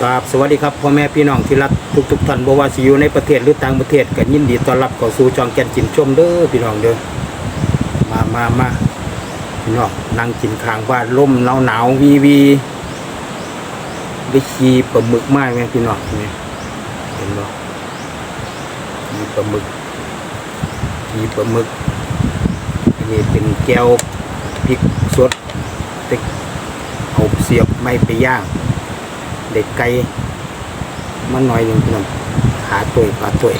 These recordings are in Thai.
ครับสวัสดีครับพ่อแม่พี่น้องที่รักทุกทุกท่านบ่ว่าสิอยู่ในประเทศหรือต่างประเทศก็ยินดีต้อนรับเข้าสู่ช่องแกนจินชมเด้อพี่น้องเด้อมามามาพี่น้องนั่งกินข้างบ้านลมหนาวหนาววีวีได้ขี่ปลาหมึกมากไหมพี่น้องนี่เห็นบ่มีปลาหมึกมีปลาหมึกอันนี้เป็นแก้วพริกสดเอาเสียบไม่ไปย่าง เด็กไก่มันหน่อยหนึ่งพี่น้องขาตุยขาตุย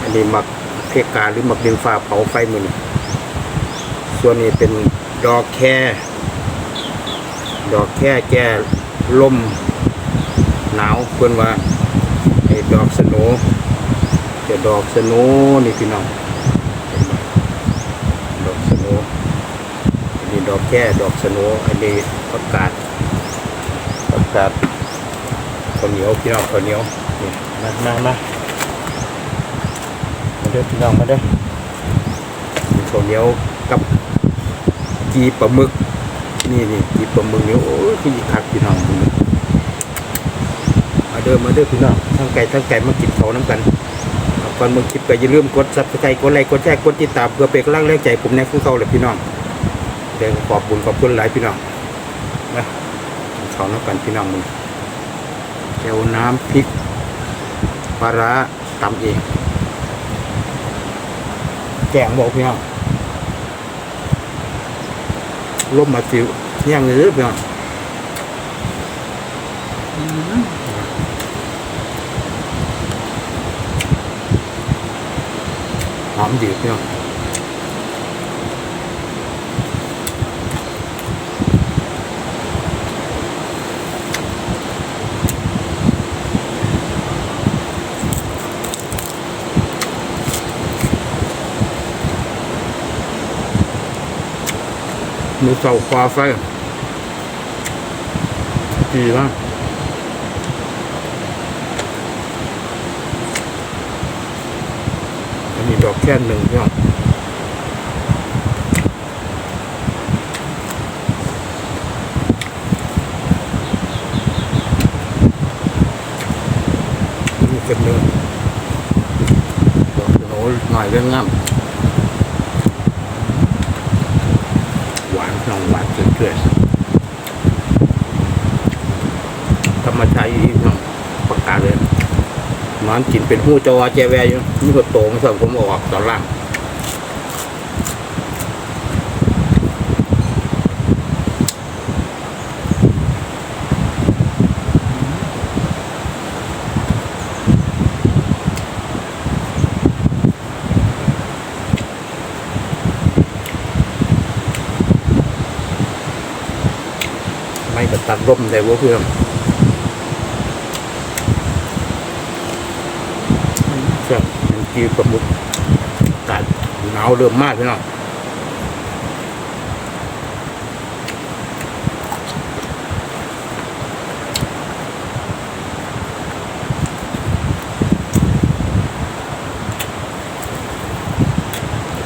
อันนี้หมักเพกาหรือหมักดินฟ้าเผาไฟมือนี่ส่วนนี้เป็นดอกแค่ดอกแค่แก้ลมหนาวเพื่อนว่าไอ้ดอกสโหนจะดอกสโหนนี่พี่น้องดอกสโหนอันนี้ดอกแค่ดอกสโหนอันนี้ประกาศ ประกาศข้าวเหนียวพี่น้องข้าวเหนียวนี่มามามามาเด้อพี่น้องมาเด้อข้าวเหนียวกับกีปลาหมึก นี่นี่กีปลาหมึกเนี่ยโอ้ยคือคักพี่น้องมาเด้อมาเด้อพี่น้องทั้งไก่ทั้งไก่มากินเขาน้ำกันเอาก่อนมึงคลิปก็อย่าลืมกดซับสไครต์กดไลค์กดแชร์กดติดตามเพื่อเป็นกำลังแรงใจผมในคู่เขาเลยพี่น้องเดี๋ยวขอบคุญขอบคุณหลายพี่น้องนะ เขาน้ำกันพี่น้องมึงแก้วน้ำพริกปลาร้าตำเอง แกงบอกพี่น้องลมมาจิวย่างเงือพี่น้องหอมดีพี่น้อง มือเสาควาไฟดีมากอันนี้ดอกแค่หนึ่งพี่น้องนี่เป็นหนึ่งดอกโหนหน่อยเรื่องงามหวานน้องหวานเกลือๆธรร มาติอีกน้องประกาศเลยนอนกินเป็นหู้จอแจแวอยู่นี่ก็โตงสำหรับผมออกตอนล่างไม่กระตัดร่มได้ว่าเพื่อนเชื่อมัน กีประมุกกาศหนาวเริ่มมากพี่น้อง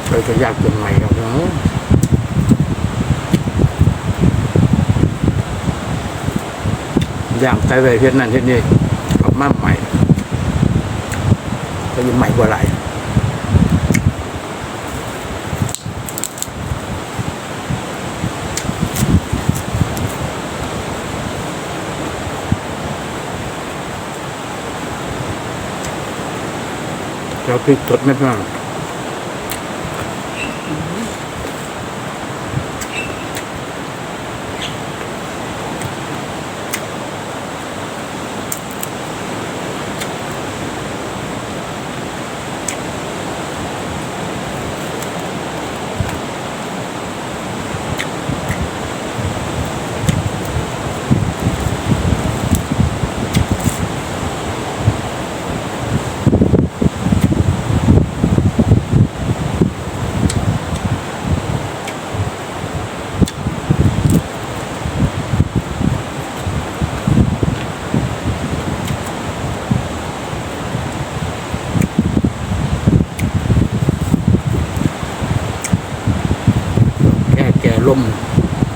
เคยจะยากจนใหม่ครับเนาะอย่างไกไปเพียนั่นเพียนี่ออกมาใหม่ ก็ยังใหม่กว่าห ม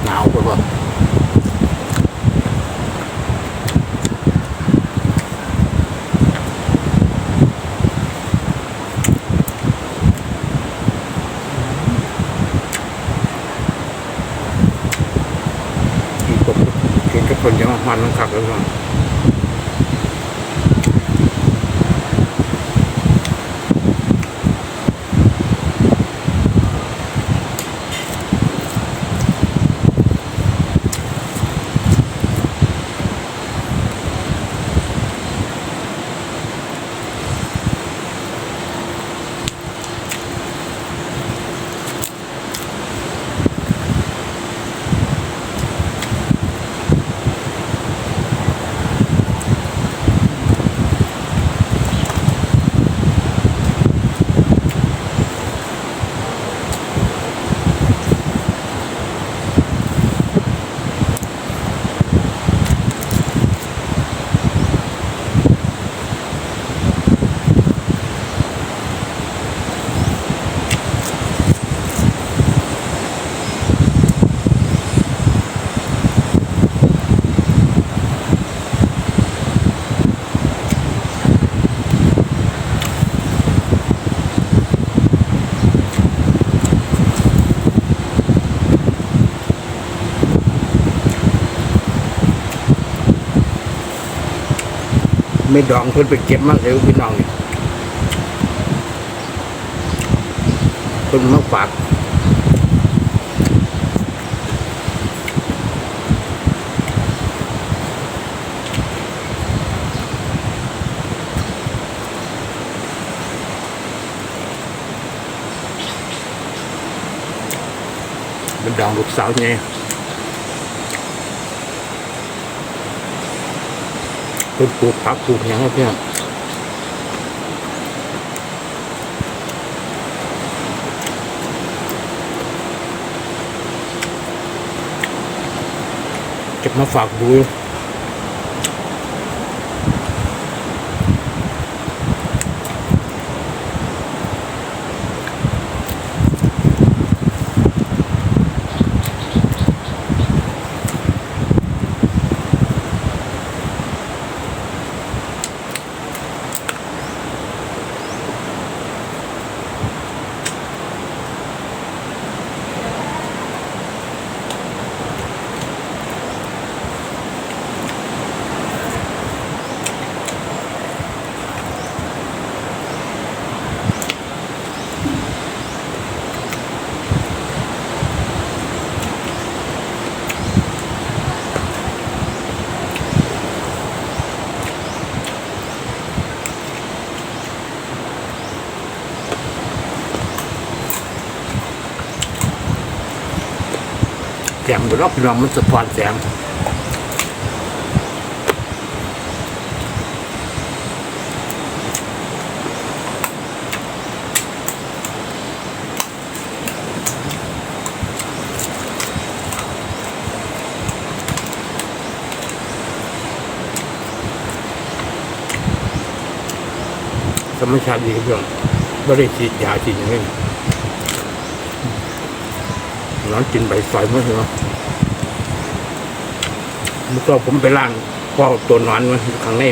หนาวไปก่อนกินกับคนจะมามันมันขับแล้วก่อน ไม่ดองเพิ่นไปเก็บมาเร็วพี่น้องนี่เพิ่นมาฝากเป็นดองลูกสาวไง เพิ่นปลูกผักปลูกหยังเพื่อนเก็บมาฝากดู งบนรอบพี่น้องมันสะท้อนแสงธรรมชาติดีครับพี่น้องไม่ได้ฉีดยาฉีดอย่างนี้ ร้อนกินใบซอยเมื่อไหร่เมื่อก็ผมไปล่างพ่อตัวนอนไว้ข้างใน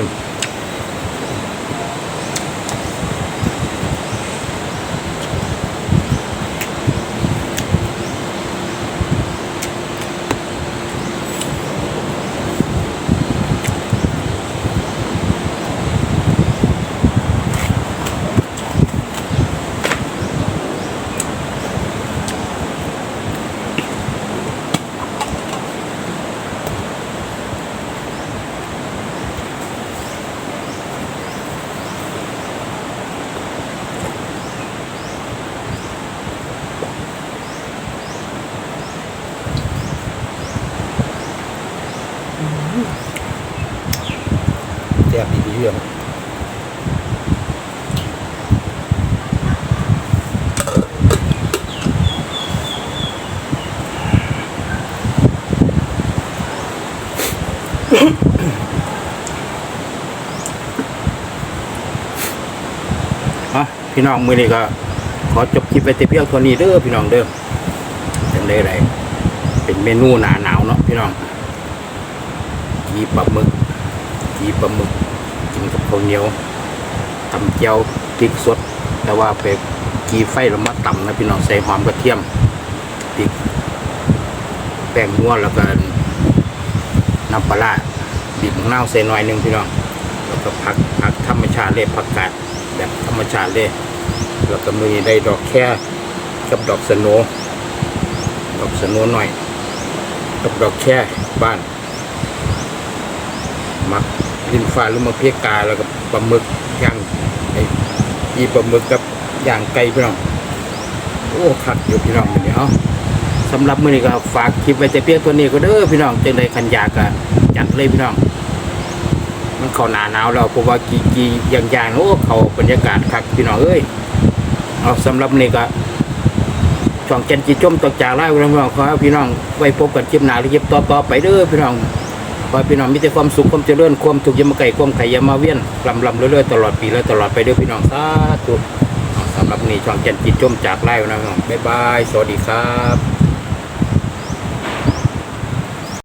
แซ่บดีๆเรื่อะพี่น้องมือนี้ก็ ขอจบคลิปไปแต่เพียงเท่านี้เด้อพี่น้องเด้อจังได้ไรเป็นเมนูหนาหนาวเนาะพี่น้องกีปลาหมึกกีปลาหมึก กับข้าวเหนียวตำเจียวพริกสด แต่ว่าไปกีไฟแล้วมาตำนะพี่น้องใส่หอมกระเทียมพริกแป้งนัวแล้วก็น้ำปลาบีบมะนาวใส่หน่อยหนึงพี่น้องแล้วก็ผักผักธรรมชาติเลยผักกาดแบบธรรมชาติเลยแล้วก็มีได้ดอกแค่กับดอกสโหนดอกสโหนหน่อยกับดอกแค่บ้านมัก ลินฟ้าหรือมะเพียกาแล้วก็ปลาหมึกย่างไอ้อีปลาหมึกกับย่างไก่พี่น้องโอ้คักอยู่พี่น้องมื้อนี้เอ้าสำหรับมื้อนี้ก็ฝากคลิปไว้แต่เพียงตัวนี้ก็เด้อพี่น้องจังไดคันยากก็จัดเลยพี่น้อง มันเข้าหนาหนาวแล้วเพราะว่ากีกีอย่างย่างๆโอ้เขาบรรยากาศคักพี่น้องเอ้ยเอาสำหรับมื้อนี้ก็ช่องแกนจีจมตกจากไล่พี่น้องขอให้พี่น้องไว้พบกันคลิปหน้าหรือคลิปต่อๆไปเด้อพี่น้อง ขอให้พี่น้องมีแต่ความสุขความเจริญความถูกยามาไก่ความไข่ยามาเวียนลำลำเรื่อยๆตลอดปีและตลอดไปด้วยพี่น้องสาธุสำหรับนี้ช่องแกนจิตจมจากไล่นะครับบ๊ายบายสวัสดีครับ